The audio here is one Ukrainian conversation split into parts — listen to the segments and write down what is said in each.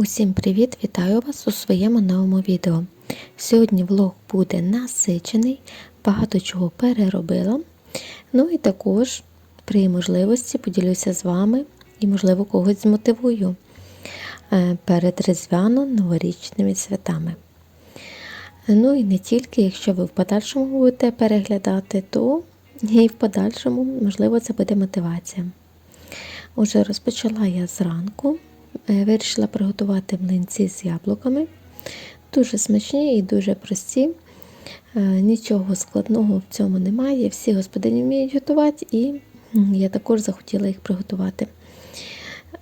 Усім привіт! Вітаю вас у своєму новому відео. Сьогодні влог буде насичений, багато чого переробила. Ну і також при можливості поділюся з вами і, можливо, когось змотивую е, перед різдвяно-новорічними святами. Ну і не тільки, якщо ви в подальшому будете переглядати, то і в подальшому, можливо, це буде мотивація. Уже розпочала я зранку. Е, Вирішила приготувати млинці з яблуками. Дуже смачні і дуже прості. Е, Нічого складного в цьому немає. Всі господині вміють готувати, і я також захотіла їх приготувати.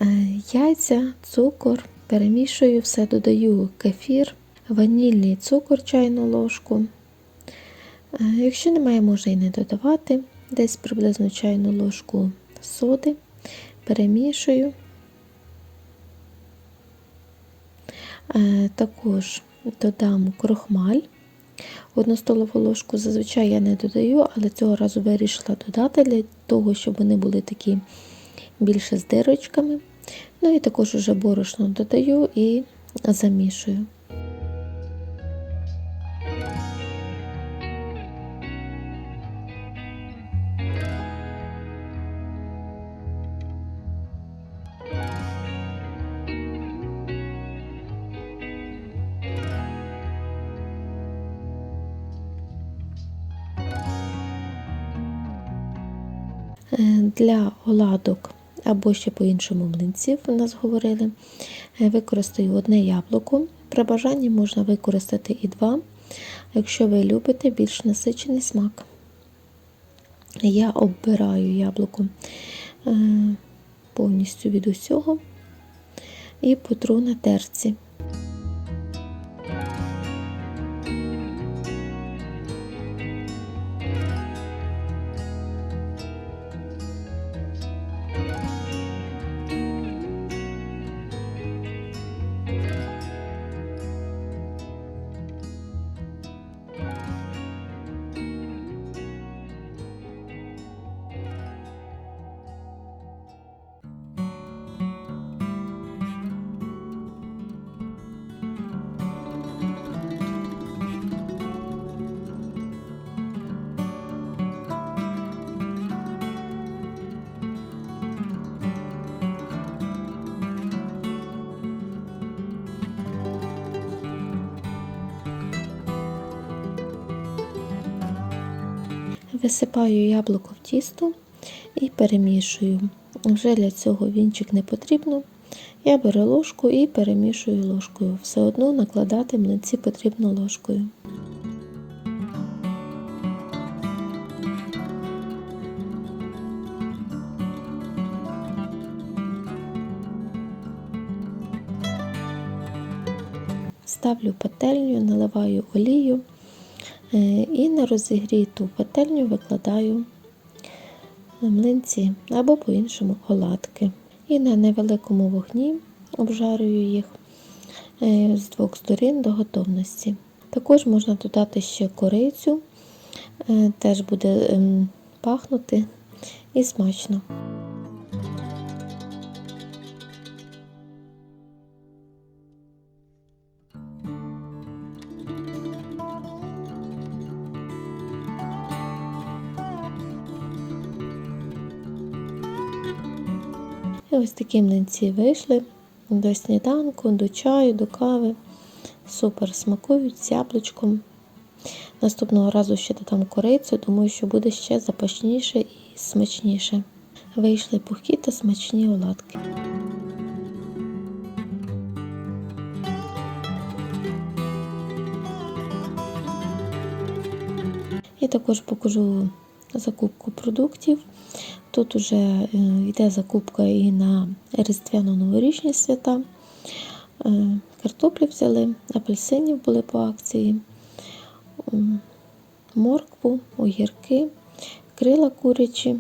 Е, Яйця, цукор, перемішую, все додаю кефір, ванільний цукор, чайну ложку. Якщо немає, можна і не додавати. Десь приблизно чайну ложку соди, перемішую. Також додам крохмаль. Одну столову ложку зазвичай я не додаю, але цього разу вирішила додати для того, щоб вони були такі більше з дирочками. Ну і також уже борошно додаю і замішую. Для оладок або ще по-іншому млинців у нас говорили. е, Використаю одне яблуко. При бажанні можна використати і два, якщо ви любите більш насичений смак. Я оббираю яблуко е, повністю від усього і потру на терці. Висипаю яблуко в тісто і перемішую. Вже для цього вінчик не потрібно. Я беру ложку і перемішую ложкою. Все одно накладати млинці потрібно ложкою. Ставлю пательню, наливаю олію. Е, І на розігріту пательню викладаю млинці або по-іншому оладки. І на невеликому вогні обжарюю їх е, з двох сторін до готовності. Також можна додати ще корицю, е, теж буде ем, пахнути і смачно. Ось такі млинці вийшли до сніданку, до чаю, до кави. Супер смакують з яблучком. Наступного разу ще додам корицю, думаю, що буде ще запашніше і смачніше. Вийшли пухкі та смачні оладки. І також покажу закупку продуктів. Тут вже е, йде закупка і на різдвяно-новорічні свята. Е, Картоплі взяли, апельсинів були по акції, моркву, огірки, крила курячі,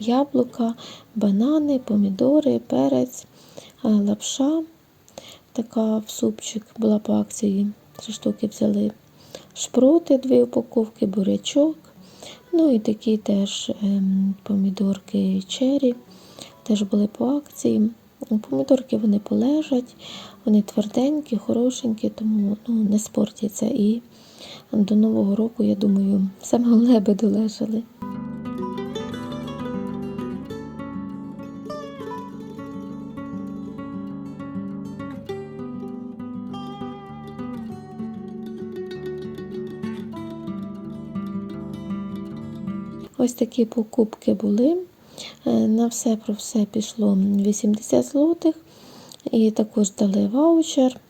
яблука, банани, помідори, перець, е, лапша. Така в супчик була по акції. Три штуки взяли. Шпроти, дві упаковки, бурячок. Ну і такі теж ем, помідорки чері, теж були по акції. Помідорки вони полежать, вони тверденькі, хорошенькі, тому ну, не спортяться. І до Нового року, я думаю, саме аби долежали. Ось такі покупки були. Е, На все про все пішло 80 злотих. І також дали ваучер.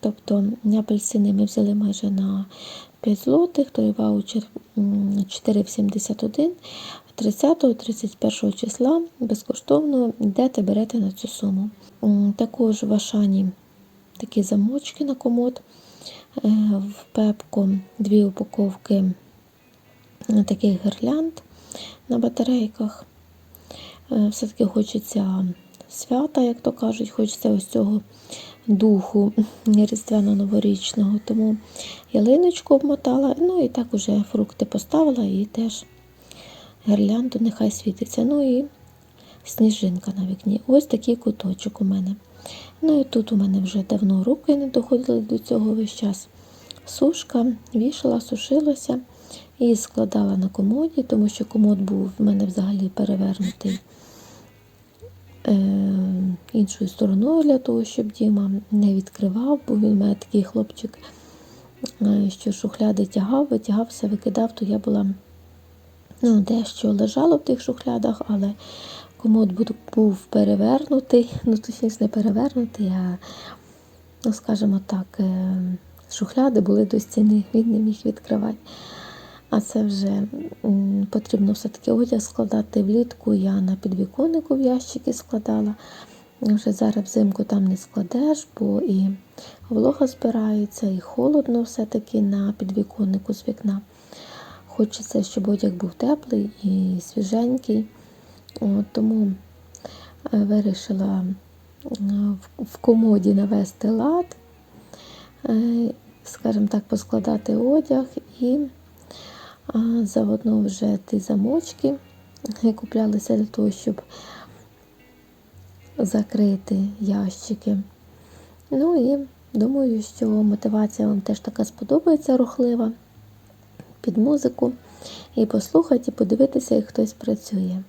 Тобто апельсини ми взяли майже на 5 злотих, той ваучер 4,71. 30-31 числа безкоштовно йдете, берете на цю суму. Також в Ашані такі замочки на комод. Е, В Пепко дві упаковки таких гірлянд на батарейках. Е, Все-таки хочеться свята, як то кажуть, хочеться ось цього духу різдвяно-новорічного. Тому ялиночку обмотала, ну і так уже фрукти поставила і теж гірлянду нехай світиться. Ну і сніжинка на вікні. Ось такий куточок у мене. Ну і тут у мене вже давно руки не доходили до цього весь час. Сушка вішала, сушилася і складала на комоді, тому що комод був в мене взагалі перевернутий е, іншою стороною для того, щоб Діма не відкривав, бо він мене такий хлопчик, е, що шухляди тягав, витягав, все викидав, то я була ну, дещо лежало в тих шухлядах, але комод був перевернутий, ну точніше не перевернутий, а, ну, скажімо так, е, шухляди були до стіни, він не міг відкривати. А це вже потрібно все-таки одяг складати влітку. Я на підвіконнику в ящики складала. Вже зараз взимку там не складеш, бо і волога збирається, і холодно все-таки на підвіконнику з вікна. Хочеться, щоб одяг був теплий і свіженький. От, тому е, вирішила е, в- комоді навести лад, е, скажімо так, поскладати одяг і а заодно вже ті замочки куплялися для того, щоб закрити ящики. Ну і думаю, що мотивація вам теж така сподобається рухлива під музику. І послухати, і подивитися, як хтось працює.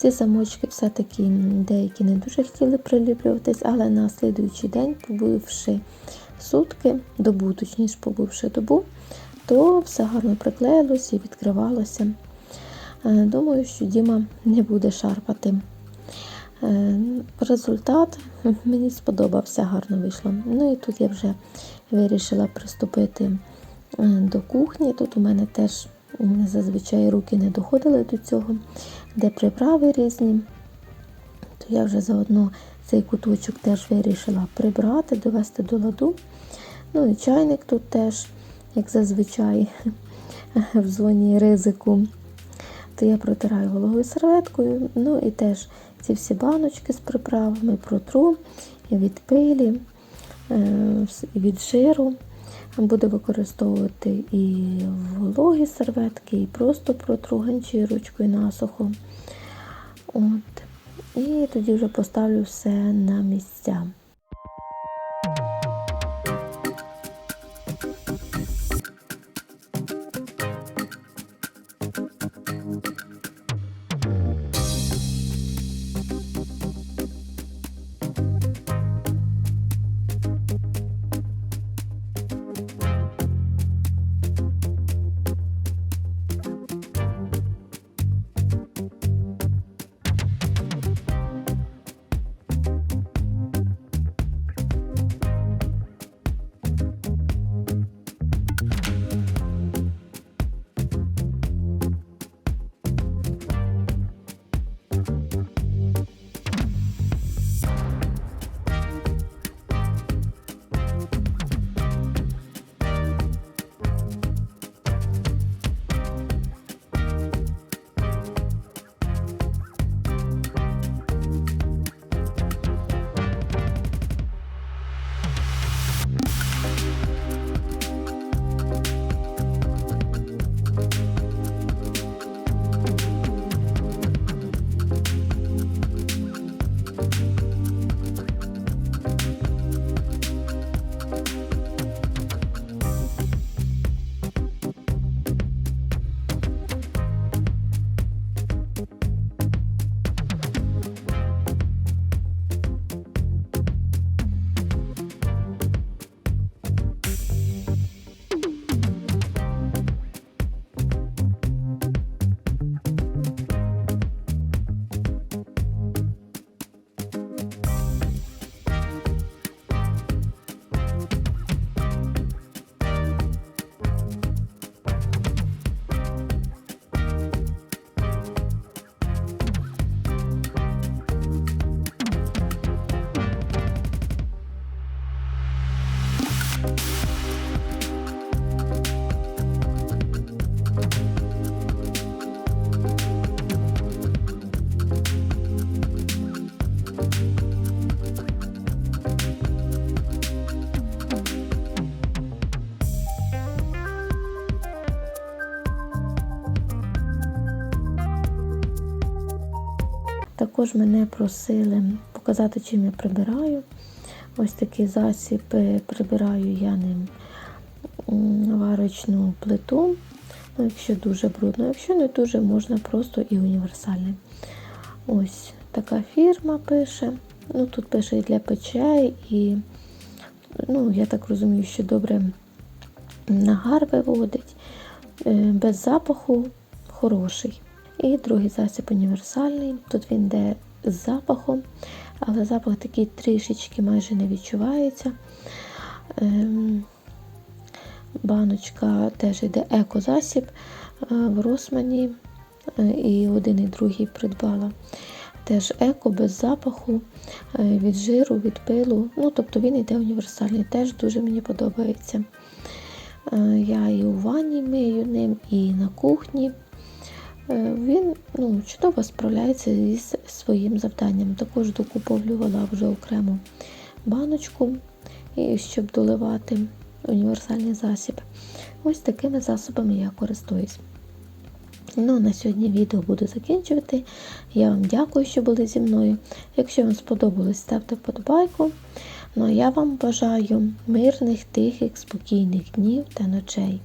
Ці замочки все-таки деякі не дуже хотіли приліплюватись, але на слідуючий день, побувши сутки, добу, точніше побувши добу, то все гарно приклеїлося і відкривалося. Е, Думаю, що Діма не буде шарпати. Е, Результат мені сподобався, гарно вийшло. Ну і тут я вже вирішила приступити е, до кухні. Тут у мене теж зазвичай руки не доходили до цього, де приправи різні. То я вже заодно цей куточок теж вирішила прибрати, довести до ладу. Ну і чайник тут теж, як зазвичай, в зоні ризику. То я протираю вологою серветкою. Ну і теж ці всі баночки з приправами протру від пилі, е, від жиру. Буду використовувати і вологі серветки, і просто протру ганчірочкою насухо. От. І тоді вже поставлю все на місця. Також мене просили показати, чим я прибираю. Ось такий засіб е, прибираю я ним варочну плиту. Ну, якщо дуже брудно, якщо не дуже, можна просто і універсальний. Ось така фірма пише. Ну, тут пише і для печей, і, ну, я так розумію, що добре нагар виводить, е, без запаху хороший. І другий засіб універсальний. Тут він йде з запахом, але запах такий трішечки майже не відчувається. Ем, Баночка теж йде екозасіб е, в Росмані. е, І один і другий придбала. Теж еко без запаху, е, від жиру, від пилу. Ну, тобто він йде універсальний, теж дуже мені подобається. Я і у ванні мию ним, і на кухні. Е, Він ну, чудово справляється із своїм завданням. Також докуповлювала вже окрему баночку, щоб доливати універсальний засіб. Ось такими засобами я користуюсь. Ну, на сьогодні відео буду закінчувати. Я вам дякую, що були зі мною. Якщо вам сподобалось, ставте вподобайку. Ну а я вам бажаю мирних, тихих, спокійних днів та ночей.